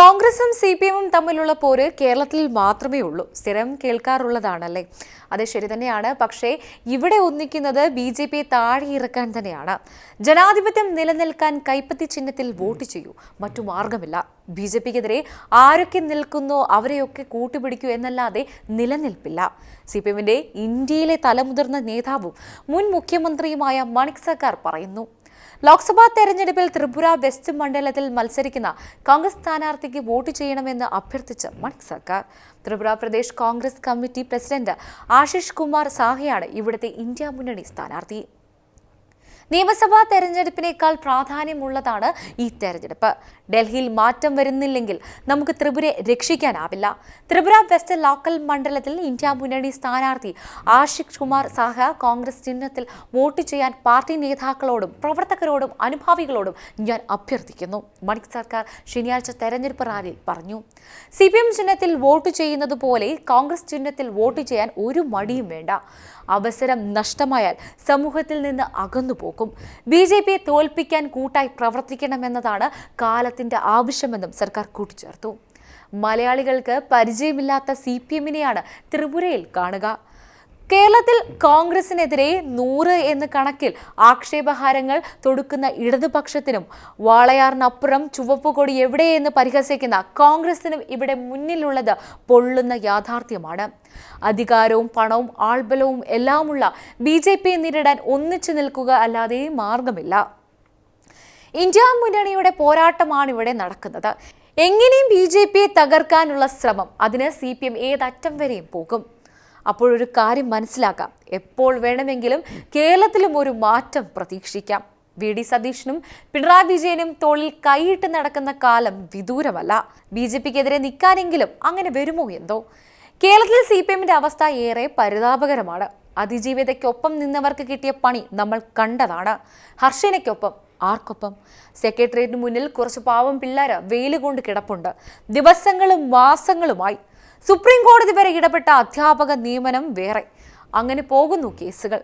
കോൺഗ്രസും C P എമ്മും തമ്മിലുള്ള പോര് കേരളത്തിൽ മാത്രമേ ഉള്ളൂ. സ്ഥിരം കേൾക്കാറുള്ളതാണല്ലേ? അത് ശരി തന്നെയാണ്. പക്ഷേ ഇവിടെ ഒന്നിക്കുന്നത് ബി ജെ പിയെ താഴെ ഇറക്കാൻ തന്നെയാണ്. ജനാധിപത്യം നിലനിൽക്കാൻ കൈപ്പത്തി ചിഹ്നത്തിൽ വോട്ട് ചെയ്യൂ. മറ്റു മാർഗമില്ല ബി ജെ പിക്കെതിരെ ആരൊക്കെ നിൽക്കുന്നോ അവരെയൊക്കെ കൂട്ടുപിടിക്കൂ എന്നല്ലാതെ നിലനിൽപ്പില്ല. സി പി എമ്മിന്റെ ഇന്ത്യയിലെ തലമുതിർന്ന നേതാവും മുൻ മുഖ്യമന്ത്രിയുമായ മണിക് സർക്കാർ പറയുന്നു. ലോക്സഭാ തെരഞ്ഞെടുപ്പിൽ ത്രിപുര വെസ്റ്റ് മണ്ഡലത്തിൽ മത്സരിക്കുന്ന കോൺഗ്രസ് സ്ഥാനാർത്ഥിക്ക് വോട്ട് ചെയ്യണമെന്ന് അഭ്യർത്ഥിച്ച് മണിക് സർക്കാർ. ത്രിപുര പ്രദേശ് കോൺഗ്രസ് കമ്മിറ്റി പ്രസിഡന്റ് ആശിഷ് കുമാർ സാഹയാണ് ഇവിടുത്തെ ഇന്ത്യ മുന്നണി സ്ഥാനാർത്ഥി. നിയമസഭാ തെരഞ്ഞെടുപ്പിനേക്കാൾ പ്രാധാന്യമുള്ളതാണ് ഈ തെരഞ്ഞെടുപ്പ്. ഡൽഹിയിൽ മാറ്റം വരുന്നില്ലെങ്കിൽ നമുക്ക് ത്രിപുരയെ രക്ഷിക്കാനാവില്ല. ത്രിപുര വെസ്റ്റ് ലോക്കൽ മണ്ഡലത്തിൽ ഇന്ത്യ മുന്നണി സ്ഥാനാർത്ഥി ആഷിക് കുമാർ സാഹ കോൺഗ്രസ് ചിഹ്നത്തിൽ വോട്ട് ചെയ്യാൻ പാർട്ടി നേതാക്കളോടും പ്രവർത്തകരോടും അനുഭാവികളോടും ഞാൻ അഭ്യർത്ഥിക്കുന്നു. മണിക് സർക്കാർ ശനിയാഴ്ച തെരഞ്ഞെടുപ്പ് റാലിയിൽ പറഞ്ഞു. സി ചിഹ്നത്തിൽ വോട്ട് ചെയ്യുന്നത് പോലെ കോൺഗ്രസ് ചിഹ്നത്തിൽ വോട്ട് ചെയ്യാൻ ഒരു മടിയും വേണ്ട. അവസരം നഷ്ടമായാൽ സമൂഹത്തിൽ നിന്ന് അകന്നു പോകും ബി ജെ പിയെ തോൽപ്പിക്കാൻ കൂട്ടായി പ്രവർത്തിക്കണമെന്നതാണ് കാലത്തിന്റെ ആവശ്യമെന്നും സർക്കാർ കൂട്ടിച്ചേർത്തു. മലയാളികൾക്ക് പരിചയമില്ലാത്ത സി പി എമ്മിനെയാണ് ത്രിപുരയിൽ കാണുക. കേരളത്തിൽ കോൺഗ്രസിനെതിരെ നൂറ് എന്ന കണക്കിൽ ആക്ഷേപഹാരങ്ങൾ തൊടുക്കുന്ന ഇടതുപക്ഷത്തിനും വാളയാറിനപ്പുറം ചുവപ്പ് കൊടി എവിടെയെന്ന് പരിഹസിക്കുന്ന കോൺഗ്രസിനും ഇവിടെ മുന്നിലുള്ളത് പൊള്ളുന്ന യാഥാർത്ഥ്യമാണ്. അധികാരവും പണവും ആൾബലവും എല്ലാമുള്ള ബി ജെ പിയെ നേരിടാൻ ഒന്നിച്ചു നിൽക്കുക അല്ലാതെ മാർഗമില്ല. ഇന്ത്യ മുന്നണിയുടെ പോരാട്ടമാണ് ഇവിടെ നടക്കുന്നത്. എങ്ങനെയും ബി ജെ പിയെ തകർക്കാനുള്ള ശ്രമം. അതിന് സി പി എം ഏതറ്റം വരെയും പോകും. അപ്പോഴൊരു കാര്യം മനസ്സിലാക്കാം. എപ്പോൾ വേണമെങ്കിലും കേരളത്തിലും ഒരു മാറ്റം പ്രതീക്ഷിക്കാം. വി ഡി സതീഷിനും പിണറായി വിജയനും തോളിൽ കൈയിട്ട് നടക്കുന്ന കാലം വിദൂരമല്ല. ബി ജെ പിക്കെതിരെ നിൽക്കാനെങ്കിലും അങ്ങനെ വരുമോ എന്തോ? കേരളത്തിൽ സി പി എമ്മിന്റെ അവസ്ഥ ഏറെ പരിതാപകരമാണ്. അതിജീവിതയ്ക്കൊപ്പം നിന്നവർക്ക് കിട്ടിയ പണി നമ്മൾ കണ്ടതാണ്. ഹർഷനയ്ക്കൊപ്പം ആർക്കൊപ്പം? സെക്രട്ടേറിയറ്റിന് മുന്നിൽ കുറച്ച് പാവം പിള്ളേർ വെയിൽ കൊണ്ട് കിടപ്പുണ്ട്. ദിവസങ്ങളും മാസങ്ങളുമായി സുപ്രീം കോടതി വരെ ഇടപെട്ട അധ്യാപക നിയമനം വേറെ. അങ്ങനെ പോകുന്നു കേസുകൾ.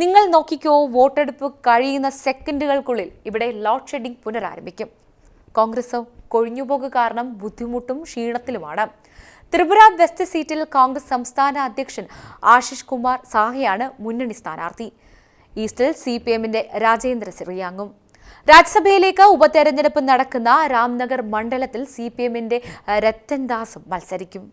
നിങ്ങൾ നോക്കിക്കോ വോട്ടെടുപ്പ് കഴിയുന്ന സെക്കൻഡുകൾക്കുള്ളിൽ ഇവിടെ ലോഡ് ഷെഡിംഗ് പുനരാരംഭിക്കും. കോൺഗ്രസ് കൊഴിഞ്ഞുപോക്ക് കാരണം ബുദ്ധിമുട്ടും ക്ഷീണത്തിലുമാണ്. ത്രിപുര വെസ്റ്റ് സീറ്റിൽ കോൺഗ്രസ് സംസ്ഥാന അധ്യക്ഷൻ ആശിഷ് കുമാർ സാഹയാണ് മുന്നണി സ്ഥാനാർത്ഥി. ഈസ്റ്റിൽ സി പി എമ്മിന്റെ രാജേന്ദ്ര സിറിയാങ്ങും. രാജ്യസഭയിലേക്ക് ഉപതെരഞ്ഞെടുപ്പ് നടക്കുന്ന രാംനഗർ മണ്ഡലത്തിൽ സി പി എമ്മിന്റെ രത്തൻ ദാസും മത്സരിക്കും.